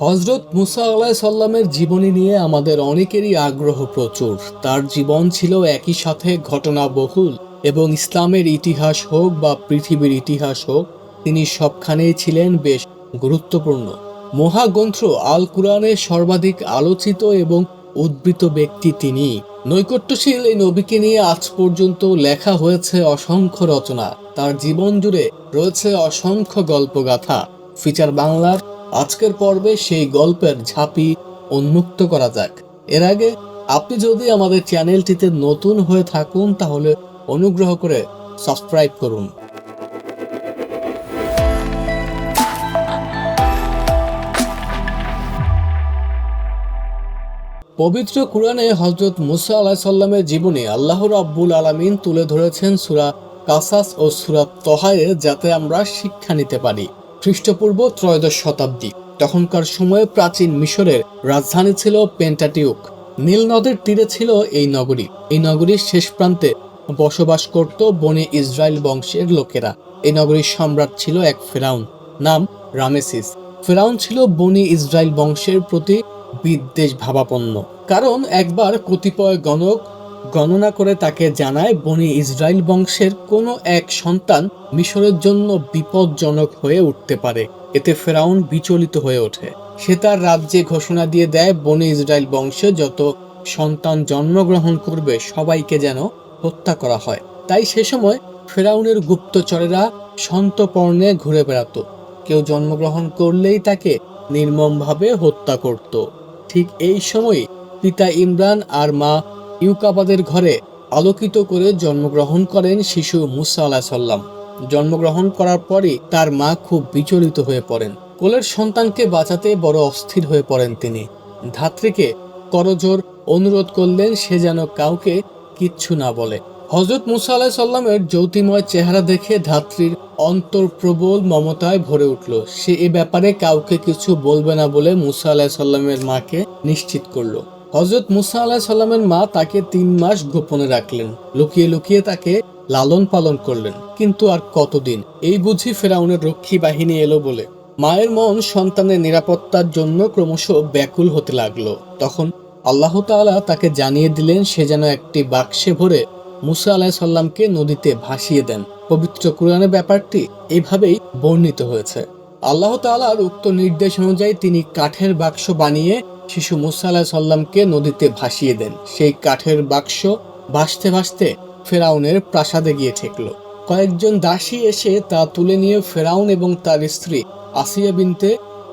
হজরত মুসা আল্লাহ সাল্লামের জীবনী নিয়ে আমাদের অনেকেরই আগ্রহ প্রচুর। তার জীবন ছিল একই সাথে ঘটনা বহুল এবং ইসলামের ইতিহাস হোক বা পৃথিবীর ইতিহাস হোক, তিনি সবখানেই ছিলেন বেশ গুরুত্বপূর্ণ। মহাগ্রন্থ আল কুরআনে সর্বাধিক আলোচিত এবং উদ্বৃত ব্যক্তি তিনি। নৈকট্যশীল এই নবীকে নিয়ে আজ পর্যন্ত লেখা হয়েছে অসংখ্য রচনা। তার জীবন জুড়ে রয়েছে অসংখ্য গল্পগাথা। ফিচার বাংলার আজকের পর্বে সেই গল্পের ঝাঁপি উন্মুক্ত করা যাক। এর আগে আপনি যদি আমাদের চ্যানেলটিতে নতুন হয়ে থাকুন, তাহলে অনুগ্রহ করে সাবস্ক্রাইব করুন। পবিত্র কুরআনে হজরত মুসা আলাহ সাল্লামের জীবনে আল্লাহ রাব্বুল আলামিন তুলে ধরেছেন সুরা কাসাস ও সুরা তহায়ে যাতে আমরা শিক্ষা নিতে পারি। খ্রিস্টপূর্ব ত্রয়োদশ শতাব্দী। তখনকার সময়ে প্রাচীন মিশরের রাজধানী ছিল পেন্টাটিউক। নীল নদের তীরে ছিল এই নগরী। এই নগরীর শেষ প্রান্তে বসবাস করত বনে ইসরায়েল বংশের লোকেরা। এই নগরীর সম্রাট ছিল এক ফেরাউন, নাম রামেসিস। ফেরাউন ছিল বনি ইসরায়েল বংশের প্রতি বিদ্বেষ ভাবাপন্ন। কারণ একবার কতিপয় গণক গণনা করে তাকে জানায়, বনি ইসরায়েল বংশের কোনো এক সন্তান মিশরের জন্য বিপজ্জনক হয়ে উঠতে পারে। এতে ফেরাউন বিচলিত হয়ে ওঠে। সে তার রাজ্যে ঘোষণা দিয়ে দেয়, বনি ইসরায়েল বংশে যত সন্তান জন্মগ্রহণ করবে, সবাইকে যেন হত্যা করা হয়। তাই সে সময় ফেরাউনের গুপ্তচরেরা সন্তপর্ণে ঘুরে বেড়াতো। কেউ জন্মগ্রহণ করলেই তাকে নির্মমভাবে হত্যা করত। ঠিক এই সময় পিতা ইমরান আর মা ইউকাবাদের ঘরে আলোকিত করে জন্মগ্রহণ করেন শিশু মুসা আলাহ সাল্লাম জন্মগ্রহণ করার পরই তার মা খুব বিচলিত হয়ে পড়েন। কোলের সন্তানকে বাঁচাতে বড় অস্থির হয়ে পড়েন তিনি। ধাত্রীকে করজোর অনুরোধ করলেন সে যেন কাউকে কিচ্ছু না বলে। হজরত মুসা আলাহ সাল্লামের জ্যোতিময় চেহারা দেখে ধাত্রীর অন্তর প্রবল মমতায় ভরে উঠল। সে এ ব্যাপারে কাউকে কিছু বলবে না বলে মুসা আলাহ সাল্লামের মাকে নিশ্চিত করল। হজরত মুসা আলাহ সাল্লামের মা তাকে তিন মাস গোপনে রাখলেন, লুকিয়ে লুকিয়ে তাকে লালন পালন করলেন। কিন্তু আর কতদিন? এই বুঝি ফেরাউনের রক্ষী বাহিনী এলো বলে। মায়ের মন সন্তানের নিরাপত্তার জন্য ক্রমশ ব্যাকুল হতে লাগল। তখন আল্লাহ তাআলা তাকে জানিয়ে দিলেন, সে যেন একটি বাক্সে ভরে মুসা আলাহ সাল্লামকে নদীতে ভাসিয়ে দেন। পবিত্র কোরআনের ব্যাপারটি এভাবেই বর্ণিত হয়েছে। আল্লাহ তাআলার উক্ত নির্দেশ অনুযায়ী তিনি কাঠের বাক্স বানিয়ে শিশু মুসা আলাহ সাল্লামকে নদীতে ভাসিয়ে দেন। সেই কাঠের বাক্স ভাসতে ভাসতে ফেরাউনের প্রাসাদে গিয়ে ঠেকল। কয়েকজন দাসী এসে তা তুলে নিয়ে ফেরাউন এবং তার স্ত্রী আসিয়া বিনতে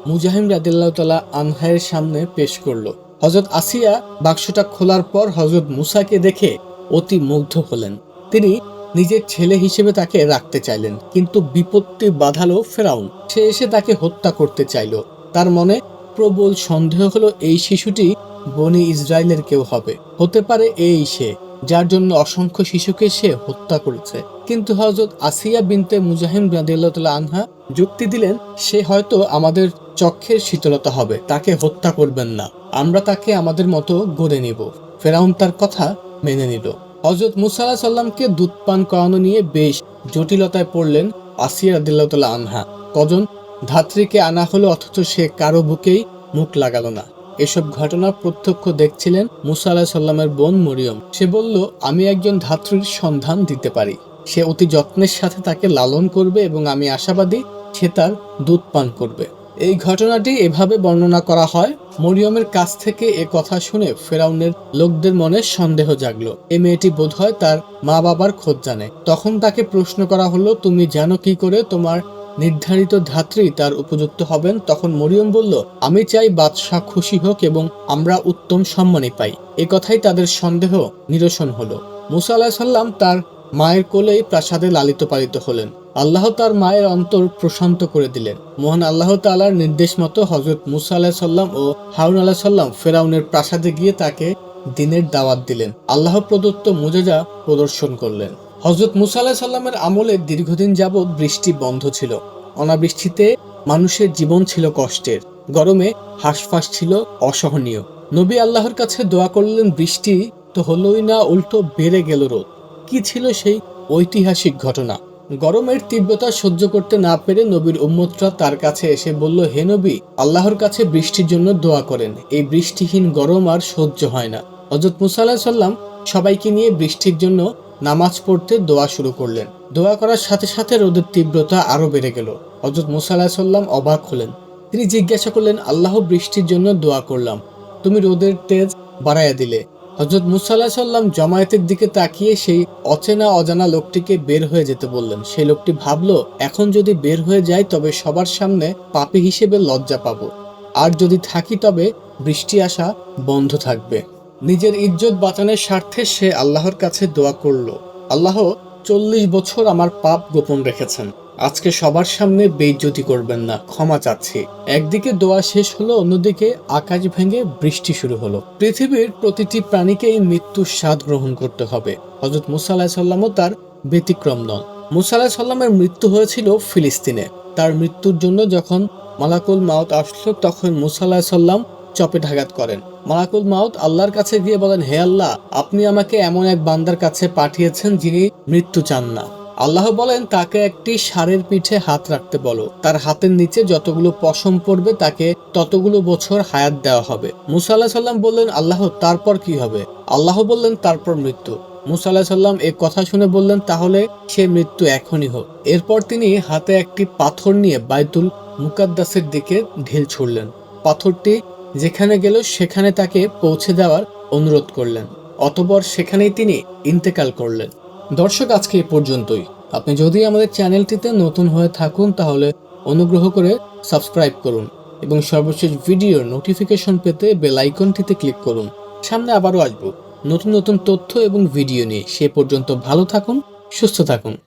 মুজাহিম রাদিল্লাহ তালা আনহায়ের সামনে পেশ করল। হজরত আসিয়া বাক্সটা খোলার পর হজরত মুসাকে দেখে অতি মুগ্ধ হলেন। তিনি নিজের ছেলে হিসেবে তাকে রাখতে চাইলেন, কিন্তু বিপত্তি বাধালো ফেরাউন। সে এসে তাকে হত্যা করতে চাইল। তার মনে প্রবল সন্দেহ হলো এই শিশুটি বনি ইসরায়েলের কেউ হবে। হতে পারে এই সে, যার জন্য অসংখ্য শিশুকে সে হত্যা করেছে। কিন্তু হজরত আসিয়া বিনতে মুজাহিম রাদিয়াল্লাহু আনহা যুক্তি দিলেন, সে হয়তো আমাদের চক্ষের শীতলতা হবে, তাকে হত্যা করবেন না। আমরা তাকে আমাদের মতো গড়ে নিব। ফেরাউন তার কথা মেনে নিল। হজরত মুসা আলাহ সাল্লামকে দুধ পান করানো নিয়ে বেশ জটিলতায় পড়লেন আসিয়া রাদিল্লাহ আনহা। কজন? ধাত্রীকে আনা হলো, অথচ সে কারও বুকেই মুখ লাগালো না। এসব ঘটনা প্রত্যক্ষ দেখছিলেন মুসা আলাহ সাল্লামের বোন মরিয়ম। সে বলল, আমি একজন ধাত্রীর সন্ধান দিতে পারি। সে অতি যত্নের সাথে তাকে লালন করবে এবং আমি আশাবাদী সে তার দুধ পান করবে। এই ঘটনাটি এভাবে বর্ণনা করা হয়। মরিয়মের কাছ থেকে এ কথা শুনে ফেরাউনের লোকদের মনে সন্দেহ জাগলো। এ মেয়েটি বোধহয় তার মা বাবার খোঁজ জানে। তখন তাকে প্রশ্ন করা হলো, তুমি জানো কি করে তোমার নির্ধারিত ধাত্রী তার উপযুক্ত হবেন, তখন মরিয়ম বলল, আমি চাই বাদশাহ খুশি হোক এবং আমরা উত্তম সম্মানই পাই। এ কথাই তাদের সন্দেহ নিরসন হলো। মুসা আলাহ সাল্লাম তার মায়ের কোলেই প্রাসাদে লালিত পালিত হলেন। আল্লাহ তার মায়ের অন্তর প্রশান্ত করে দিলেন। মোহন আল্লাহ তালার নির্দেশ মতো হজরত মুসা আলাহ সাল্লাম ও হারুন আলাহ সাল্লাম ফেরাউনের প্রাসাদে গিয়ে তাকে দিনের দাওয়াত দিলেন। আল্লাহ প্রদত্ত মুজেজা প্রদর্শন করলেন। হজরত মুসা আলাহ সাল্লামের আমলে দীর্ঘদিন যাবৎ বৃষ্টি বন্ধ ছিল। অনাবৃষ্টিতে মানুষের জীবন ছিল কষ্টের। গরমে হাঁসফাঁস ছিল অসহনীয়। নবী আল্লাহর কাছে দোয়া করলেন, বৃষ্টি তো হলোই না, উল্টো বেড়ে গেল রোদ। কি ছিল সেই ঐতিহাসিক ঘটনা? গরমের তীব্রতা সহ্য করতে না পেরে নবীর উম্মতরা তার কাছে এসে বলল, হে নবী, আল্লাহর কাছে বৃষ্টির জন্য দোয়া করেন। এই বৃষ্টিহীন গরম আর সহ্য হয় না। হজরত মুসা আলাহ সাল্লাম সবাইকে নিয়ে বৃষ্টির জন্য নামাজ পড়তে দোয়া শুরু করলেন। দোয়া করার সাথে সাথে রোদের তীব্রতা আরও বেড়ে গেল। হজরত মুসা সাল্লাম অবাক হলেন। তিনি জিজ্ঞাসা করলেন, আল্লাহ বৃষ্টির জন্য দোয়া করলাম। তুমি রোদের তেজ বাড়াইয়া দিলে। হজরত মুসাল্লাহ সাল্লাম জমায়েতের দিকে তাকিয়ে সেই অচেনা অজানা লোকটিকে বের হয়ে যেতে বললেন। সেই লোকটি ভাবলো, এখন যদি বের হয়ে যায় তবে সবার সামনে পাপী হিসেবে লজ্জা পাবো। আর যদি থাকি, তবে বৃষ্টি আসা বন্ধ থাকবে। নিজের ইজ্জত বাঁচানোর স্বার্থে সে আল্লাহর কাছে দোয়া করল। আল্লাহ, চল্লিশ বছর আমার পাপ গোপন রেখেছেন। আজকে সবার সামনে বেইজ্জতি করবেন না, ক্ষমা চাচ্ছি। একদিকে দোয়া শেষ হলো, অন্যদিকে আকাশ ভেঙে বৃষ্টি শুরু হলো। পৃথিবীর প্রতিটি প্রাণীকেই মৃত্যুর স্বাদ গ্রহণ করতে হবে। হজরত মুসা আলাহ সাল্লামও তার ব্যতিক্রম নন। মুসা আলাহ সাল্লামের মৃত্যু হয়েছিল ফিলিস্তিনে। তার মৃত্যুর জন্য যখন মালাকুল মাউত আসলো, তখন মুসা আলাহ সাল্লাম চপেটাঘাত করেন। মালাকুল মাউত আল্লাহর কাছে গিয়ে বলেন, হে আল্লাহ, আপনি আমাকে এমন এক বান্দার কাছে পাঠিয়েছেন যিনি মৃত্যু চান না। আল্লাহ বলেন, তাকে একটি ষাঁড়ের পিঠে হাত রাখতে বলো। তার হাতের নিচে যতগুলো পশম পড়বে, তাকে ততগুলো বছর হায়াত দেওয়া হবে। মুসা আল্লাহ সাল্লাম বললেন, আল্লাহ, তারপর কি হবে? আল্লাহ বললেন, তারপর মৃত্যু। মুসা আল্লাহ সাল্লাম এ কথা শুনে বললেন, তাহলে সে মৃত্যু এখনই হোক। এরপর তিনি হাতে একটি পাথর নিয়ে বাইতুল মুকাদ্দাসের দিকে ঢিল ছুড়লেন। পাথরটি যেখানে গেল সেখানে তাকে পৌঁছে দেওয়ার অনুরোধ করলেন। অতপর সেখানেই তিনি ইন্তেকাল করলেন। দর্শক, আজকে এ পর্যন্তই। আপনি যদি আমাদের চ্যানেলটিতে নতুন হয়ে থাকুন, তাহলে অনুগ্রহ করে সাবস্ক্রাইব করুন এবং সর্বশেষ ভিডিওর নোটিফিকেশন পেতে বেল আইকনটিতে ক্লিক করুন। সামনে আবারও আসব নতুন নতুন তথ্য এবং ভিডিও নিয়ে। সে পর্যন্ত ভালো থাকুন, সুস্থ থাকুন।